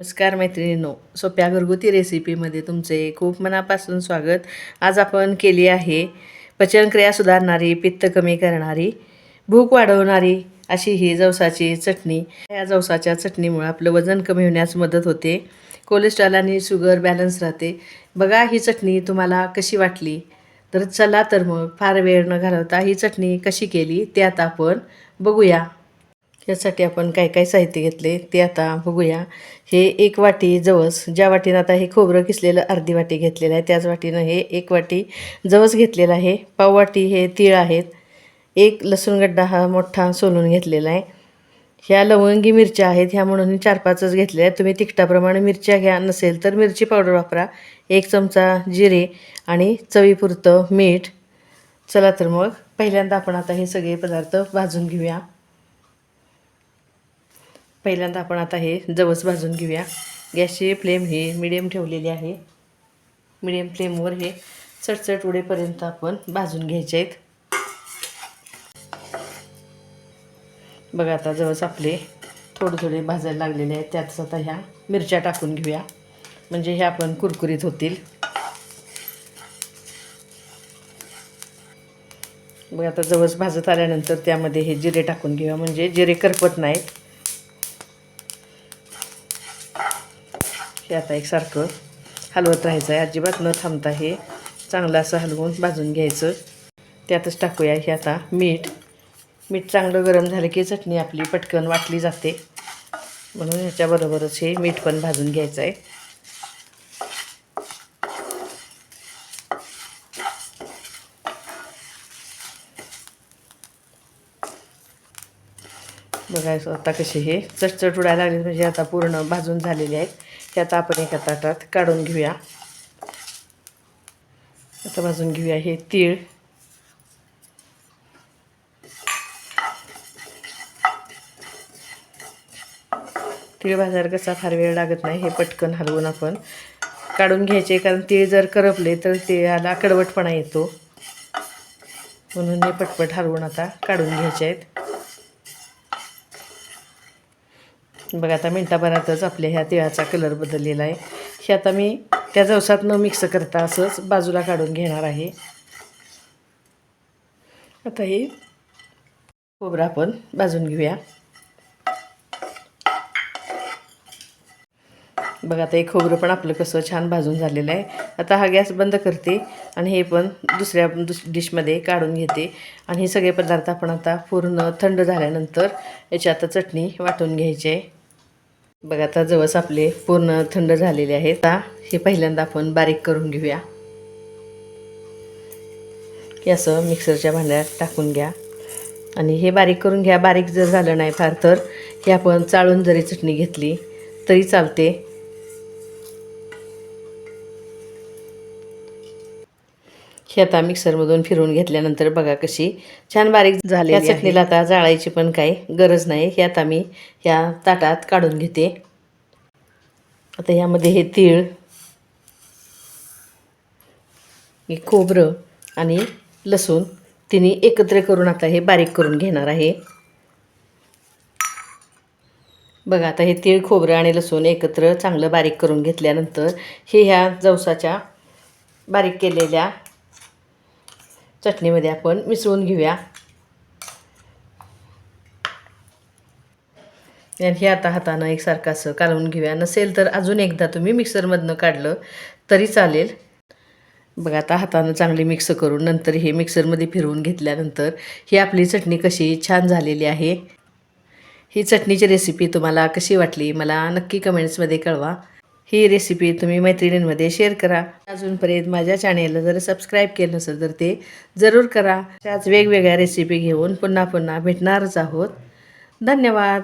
नमस्कार मैत्रिणींनो सोप्या घरगुती रेसिपीमध्ये तुमचे खूप मनापासून स्वागत. आज आपण केली आहे पचनक्रिया सुधारणारी पित्त कमी करणारी भूक वाढवणारी अशी ही जवसाची चटणी. या जवसाच्या चटणीमुळे आपलं वजन कमी होण्यास मदत होते. कोलेस्ट्रॉल आणि शुगर बॅलन्स राहते. बघा ही चटणी तुम्हाला कशी वाटली? तर चला तर मग फार वेळ न घालवता ही चटणी कशी केली ते आता आपण बघूया. यासाठी आपण काय काय साहित्य घेतले ते आता बघूया. हे एक वाटी जवस ज्या वाटीनं आता हे खोबरं किसलेलं अर्धी वाटी घेतलेलं आहे त्याच वाटीनं हे एक वाटी जवस घेतलेलं आहे. पाव वाटी हे तीळ आहेत. एक लसूण गड्डा हा मोठा सोलून घेतलेला आहे. ह्या लवंगी मिरच्या आहेत ह्या म्हणून मी चार पाचच घेतल्या आहेत. तुम्ही तिखटाप्रमाणे मिरच्या घ्या नसेल तर मिरची पावडर वापरा. एक चमचा जिरे आणि चवीपुरतं मीठ. चला तर मग पहिल्यांदा आपण आता हे सगळे पदार्थ भाजून घेऊया. पहिल्यांदा आपण आता हे जवस भाजून घेऊया. गॅसची फ्लेम ही मिडियम ठेवलेली आहे. मिडियम फ्लेमवर हे चटचट उडेपर्यंत आपण भाजून घ्यायचे आहेत. बघा आता जवस आपले थोडे थोडे भाजायला लागलेले आहेत. त्यातच आता ह्या मिरच्या टाकून घेऊया. म्हणजे ह्या आपण कुरकुरीत होतील. बघा आता जवस भाजत आल्यानंतर त्यामध्ये हे जिरे टाकून घेऊया. म्हणजे जिरे करपत नाहीत. हे आता एकसारखं हलवत राहायचं आहे अजिबात न थांबता हे चांगलं असं हलवून भाजून घ्यायचं. त्यातच टाकूया हे आता मीठ. मीठ चांगलं गरम झालं की चटणी आपली पटकन वाटली जाते. म्हणून ह्याच्याबरोबरच हे मीठ पण भाजून घ्यायचं आहे बघायचं आता कसे हे चटचट उडायला लागले म्हणजे आता पूर्ण भाजून झालेले आहेत. त्यात आपण एका ताटात काढून घेऊया. आता भाजून घेऊया हे तीळ. तीळ भाजायला कसा फार वेळ लागत नाही हे पटकन हलवून आपण काढून घ्यायचे. कारण तीळ जर करपले तर तिळाला कडवटपणा येतो. म्हणून हे पटपट हलवून आता काढून घ्यायचे आहेत. बघा आता मिनटाभरातच आपल्या ह्या तिळाचा कलर बदललेला आहे. हे आता मी त्या जवसात न मिक्स करता असंच बाजूला काढून घेणार आहे. आता हे खोबरं आपण भाजून घेऊया. बघा आता हे खोबरं पण आपलं कसं छान भाजून झालेलं आहे. आता हा गॅस बंद करते आणि हे पण दुसऱ्या दुस डिशमध्ये काढून घेते. आणि हे सगळे पदार्थ आपण आता पूर्ण थंड झाल्यानंतर याची आता चटणी वाटून घ्यायची आहे. बघा आता जवस आपले पूर्ण थंड झालेले आहेत. आता हे पहिल्यांदा आपण बारीक करून घेऊया. हे असं मिक्सरच्या भांड्यात टाकून घ्या. आणि हे बारीक करून घ्या. बारीक जर झालं नाही फार तर हे आपण चाळून जरी चटणी घेतली तरी चालते. हे आता मिक्सरमधून फिरवून घेतल्यानंतर बघा कशी छान बारीक झाली या चटणीला आता जाळायची पण काही गरज नाही. हे आता मी ह्या ताटात काढून घेते. आता ह्यामध्ये हे तीळ हे खोबरं आणि लसूण तिन्ही एकत्र करून आता हे बारीक करून घेणार आहे. बघा आता हे तीळ खोबरं आणि लसूण एकत्र चांगलं बारीक करून घेतल्यानंतर हे ह्या जवसाच्या बारीक केलेल्या चटणीमध्ये आपण मिसळून घेऊया. आणि हे आता हातानं एकसारखं असं कालवून घेऊया. नसेल तर अजून एकदा तुम्ही मिक्सरमधनं काढलं तरी चालेल. बघा आता हातानं चांगली मिक्स करून नंतर हे मिक्सरमध्ये फिरवून घेतल्यानंतर ही आपली चटणी कशी छान झालेली आहे. ही चटणीची रेसिपी तुम्हाला कशी वाटली मला नक्की कमेंट्समध्ये कळवा. ही रेसिपी तुम्ही मैत्रिणींमध्ये शेअर करा. अजूनपर्यंत माझ्या चॅनेलला जर सबस्क्राईब केलं नसेल तर ते जरूर करा. त्याच वेगवेगळ्या रेसिपी घेऊन पुन्हा पुन्हा भेटणारच आहोत. धन्यवाद.